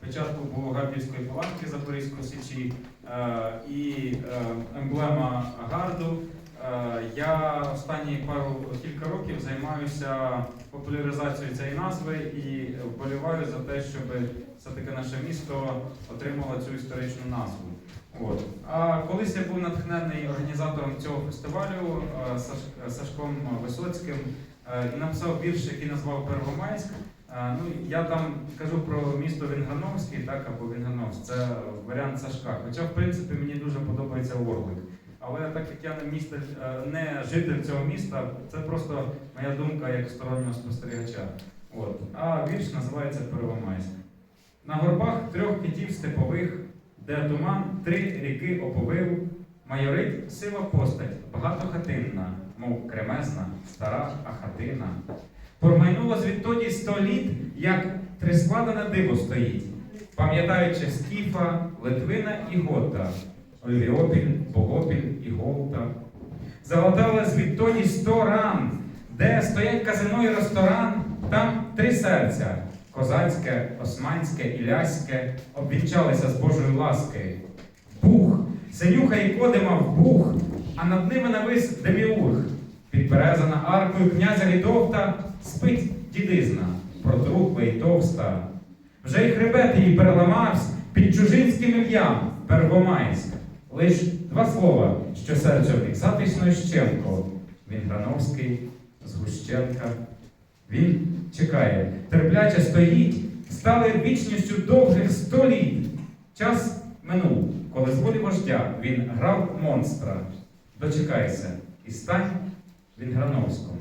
Печатку Богогарківської палатки Запорізької січі е, і е, емблема гарду. Е, Я останні пару кілька років займаюся популяризацією цієї назви і вболіваю за те, щоб все-таки наше місто отримало цю історичну назву. От. А колись я був натхнений організатором цього фестивалю е, Сашком Висоцьким е, і написав вірш, який назвав Первомайськ. Е, Ну, я там кажу про місто Вінграновський, так, або Вінграновськ, це варіант Сашка. Хоча, в принципі, мені дуже подобається Орлик. Але так як я не, місто, е, не житель цього міста, це просто моя думка як стороннього спостерігача. От. А вірш називається Первомайськ. На горбах трьох китів степових, де туман три ріки оповив, майорить сива постать, багатохатинна, мов кремезна, стара ахатина. Промайнуло звідтоді сто літ, як трискладене диво стоїть, пам'ятаючи Скіфа, Литвина і Гота, Львіопіль, Богопіль і Голта. Залатали звідтоді сто ран, де стоять казино і ресторан, там три серця козацьке, османське і ляське обвінчалися з Божої ласки. Бух, синюха і кодима в бух, а над ними навис деміург. Підперезана аркою князя Літовта спить дідизна, протрухла й товста. Вже й хребет її переламався під чужинським ім'ям Первомайськ. Лиш два слова, що серце в них затисно і щемко. Він Грановський, Згущенка. Він чекає, терпляче стоїть, стали вічністю довгих століть. Час минув, коли з волі вождя він грав монстра. Дочекайся і стань він Грановському.